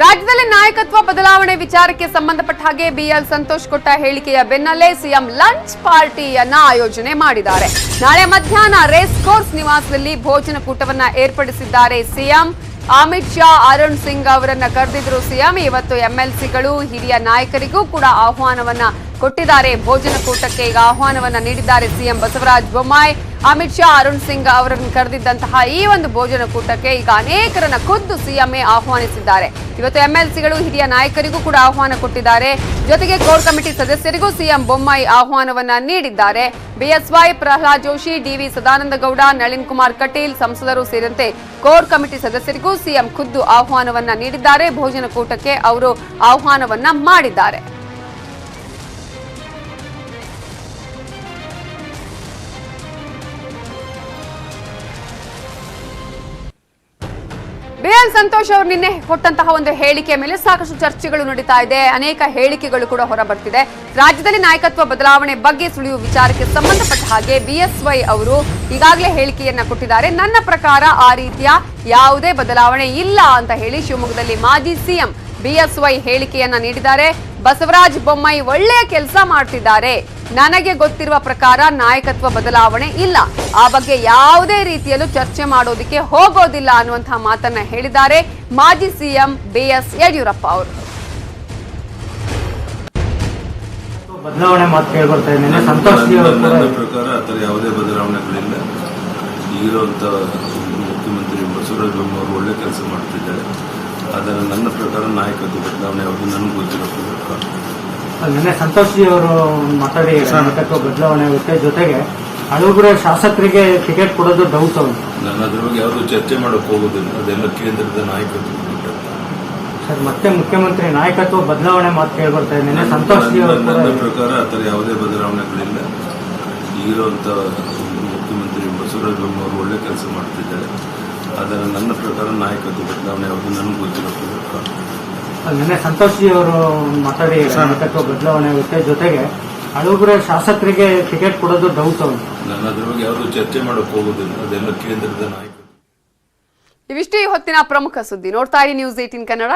ರಾಜ್ಯದಲ್ಲಿ ನಾಯಕತ್ವ ಬದಲಾವಣೆ ವಿಚಾರಕ್ಕೆ ಸಂಬಂಧಪಟ್ಟ ಹಾಗೆ ಬಿಎಲ್ ಸಂತೋಷ್ ಕೊಟ್ಟ ಹೇಳಿಕೆಯ ಬೆನ್ನಲ್ಲೇ ಸಿಎಂ ಲಂಚ್ ಪಾರ್ಟಿಯನ್ನ ಆಯೋಜನೆ ಮಾಡಿದ್ದಾರೆ. ನಾಳೆ ಮಧ್ಯಾಹ್ನ ರೇಸ್ ಕೋರ್ಸ್ ನಿವಾಸದಲ್ಲಿ ಭೋಜನ ಕೂಟವನ್ನ ಏರ್ಪಡಿಸಿದ್ದಾರೆ ಸಿಎಂ. ಅಮಿತ್ ಶಾ, ಅರುಣ್ ಸಿಂಗ್ ಅವರನ್ನ ಕರೆದಿದ್ರು ಸಿಎಂ. ಇವತ್ತು ಎಂಎಲ್ಸಿಗಳು ಹಿರಿಯ ನಾಯಕರಿಗೂ ಕೂಡ ಆಹ್ವಾನವನ್ನ ಕೊಟ್ಟಿದ್ದಾರೆ. ಭೋಜನ ಕೂಟಕ್ಕೆ ಈಗ ಆಹ್ವಾನವನ್ನ ನೀಡಿದ್ದಾರೆ ಸಿಎಂ ಬಸವರಾಜ ಬೊಮ್ಮಾಯಿ. ಅಮಿತ್ ಶಾ, ಅರುಣ್ ಸಿಂಗ್ ಅವರನ್ನು ಕರೆದಿದ್ದಂತಹ ಈ ಒಂದು ಭೋಜನ ಕೂಟಕ್ಕೆ ಈಗ ಅನೇಕರನ್ನ ಖುದ್ದು ಸಿಎಂಎ ಆಹ್ವಾನಿಸಿದ್ದಾರೆ. ಇವತ್ತು ಎಂಎಲ್ಸಿಗಳು ಹಿರಿಯ ನಾಯಕರಿಗೂ ಕೂಡ ಆಹ್ವಾನ ಕೊಟ್ಟಿದ್ದಾರೆ. ಜೊತೆಗೆ ಕೋರ್ ಕಮಿಟಿ ಸದಸ್ಯರಿಗೂ ಸಿಎಂ ಬೊಮ್ಮಾಯಿ ಆಹ್ವಾನವನ್ನ ನೀಡಿದ್ದಾರೆ. ಬಿಎಸ್ವೈ, ಪ್ರಹ್ಲಾದ್ ಜೋಶಿ, ಡಿವಿ ಸದಾನಂದ ಗೌಡ ನಳಿನ್ ಕುಮಾರ್ ಕಟೀಲ್ ಸಂಸದರು ಸೇರಿದಂತೆ ಕೋರ್ ಕಮಿಟಿ ಸದಸ್ಯರಿಗೂ ಸಿಎಂ ಖುದ್ದು ಆಹ್ವಾನವನ್ನ ನೀಡಿದ್ದಾರೆ. ಭೋಜನ ಕೂಟಕ್ಕೆ ಅವರು ಆಹ್ವಾನವನ್ನ ಮಾಡಿದ್ದಾರೆ. ಬಿಎಲ್ ಸಂತೋಷ್ ಅವರು ನಿನ್ನೆ ಕೊಟ್ಟಂತಹ ಒಂದು ಹೇಳಿಕೆಯ ಮೇಲೆ ಸಾಕಷ್ಟು ಚರ್ಚೆಗಳು ನಡೀತಾ ಇದೆ. ಅನೇಕ ಹೇಳಿಕೆಗಳು ಕೂಡ ಹೊರಬರ್ತಿದೆ. ರಾಜ್ಯದಲ್ಲಿ ನಾಯಕತ್ವ ಬದಲಾವಣೆ ಬಗ್ಗೆ ಸುಳಿಯುವ ವಿಚಾರಕ್ಕೆ ಸಂಬಂಧಪಟ್ಟ ಹಾಗೆ ಬಿಎಸ್ವೈ ಅವರು ಈಗಾಗಲೇ ಹೇಳಿಕೆಯನ್ನ ಕೊಟ್ಟಿದ್ದಾರೆ. ನನ್ನ ಪ್ರಕಾರ ಆ ರೀತಿಯ ಯಾವುದೇ ಬದಲಾವಣೆ ಇಲ್ಲ ಅಂತ ಹೇಳಿ ಶಿವಮೊಗ್ಗದಲ್ಲಿ ಮಾಜಿ ಸಿಎಂ ಬಿಎಸ್ವೈ ಹೇಳಿಕೆಯನ್ನ ನೀಡಿದ್ದಾರೆ. ಬಸವರಾಜ ಬೊಮ್ಮಾಯಿ ಒಳ್ಳೆಯ ಕೆಲಸ ಮಾಡ್ತಿದ್ದಾರೆ. ನನಗೆ ಗೊತ್ತಿರುವ ಪ್ರಕಾರ ನಾಯಕತ್ವ ಬದಲಾವಣೆ ಇಲ್ಲ. ಆ ಬಗ್ಗೆ ಯಾವುದೇ ರೀತಿಯಲ್ಲೂ ಚರ್ಚೆ ಮಾಡೋದಿಕ್ಕೆ ಹೋಗೋದಿಲ್ಲ ಅನ್ನುವಂತಹ ಮಾತನ್ನ ಹೇಳಿದ್ದಾರೆ ಮಾಜಿ ಸಿಎಂ ಬಿಎಸ್ ಯಡಿಯೂರಪ್ಪ ಅವರು. ಬದಲಾವಣೆ ಮಾತು ಕೇಳಿ ಬರ್ತಾ ಇದ್ದೇನೆ. ಸಂತೋಷ್ ನನ್ನ ಪ್ರಕಾರ ಆ ಥರ ಯಾವುದೇ ಬದಲಾವಣೆಗಳಿಲ್ಲ. ಈಗಿರುವಂಥ ಮುಖ್ಯಮಂತ್ರಿ ಬಸವರಾಜ ಬೊಮ್ಮಾಯಿ ಅವರು ಒಳ್ಳೆ ಕೆಲಸ ಮಾಡ್ತಿದ್ದಾರೆ ಆದರೆ ನನ್ನ ಪ್ರಕಾರ ನಾಯಕತ್ವ ಬದಲಾವಣೆ ಯಾವುದು ನನಗೆ ಗೊತ್ತಿರೋ ಪ್ರಕಾರ. ನಿನ್ನೆ ಸಂತೋಷ್ ಜಿ ಅವರು ಮಾತಾಡಿ ನಾಯಕತ್ವ ಬದಲಾವಣೆ ಆಗುತ್ತೆ. ಜೊತೆಗೆ ಹಳಬರ ಶಾಸಕರಿಗೆ ಟಿಕೆಟ್ ಕೊಡೋದು ಡೌಟ್ ಅವರು. ನಾನು ಅದ್ರ ಬಗ್ಗೆ ಯಾವುದು ಚರ್ಚೆ ಮಾಡೋಕೆ ಹೋಗೋದಿಲ್ಲ. ಅದೆಲ್ಲ ಕೇಂದ್ರದ ನಾಯಕತ್ವ ಸರ್ ಮತ್ತೆ ಮುಖ್ಯಮಂತ್ರಿ ನಾಯಕತ್ವ ಬದಲಾವಣೆ ಮಾತು ಕೇಳ್ಬರ್ತಾ ಇದ್ದೇನೆ ಸಂತೋಷ್ ಜಿ ಅವರು ನನ್ನ ನನ್ನ ಪ್ರಕಾರ ಆ ಥರ ಯಾವುದೇ ಬದಲಾವಣೆಗಳಿಲ್ಲ. ಈಗಿರುವಂಥ ಮುಖ್ಯಮಂತ್ರಿ ಬಸವರಾಜ ಬೊಮ್ಮಾಯಿ ಅವರು ಒಳ್ಳೆ ಕೆಲಸ ಮಾಡ್ತಿದ್ದಾರೆ. ನನ್ನ ಪ್ರಕಾರ ನಾಯಕತ್ವ ಬದಲಾವಣೆ ಯಾವುದು ನನಗೆ ಗೊತ್ತಿರೋದು. ನಿನ್ನೆ ಸಂತೋಷ್ ಜಿ ಅವರು ಮಾತಾಡಿ ನಾಯಕತ್ವ ಬದಲಾವಣೆ ಆಗುತ್ತೆ. ಜೊತೆಗೆ ಹಳಬರ ಶಾಸಕರಿಗೆ ಟಿಕೆಟ್ ಕೊಡೋದು ಡೌಟ್ ಅವರು. ನಾನು ಅದ್ರ ಬಗ್ಗೆ ಯಾವುದು ಚರ್ಚೆ ಮಾಡೋಕೆ ಹೋಗುದಿಲ್ಲ. ಅದೆಲ್ಲ ಕೇಂದ್ರದ ನಾಯಕ ಇವಿಷ್ಟೇ ಹೊತ್ತಿನ ಪ್ರಮುಖ ಸುದ್ದಿ. ನೋಡ್ತಾ ಇರಿ ನ್ಯೂಸ್ ಏಟಿನ್ ಕನ್ನಡ.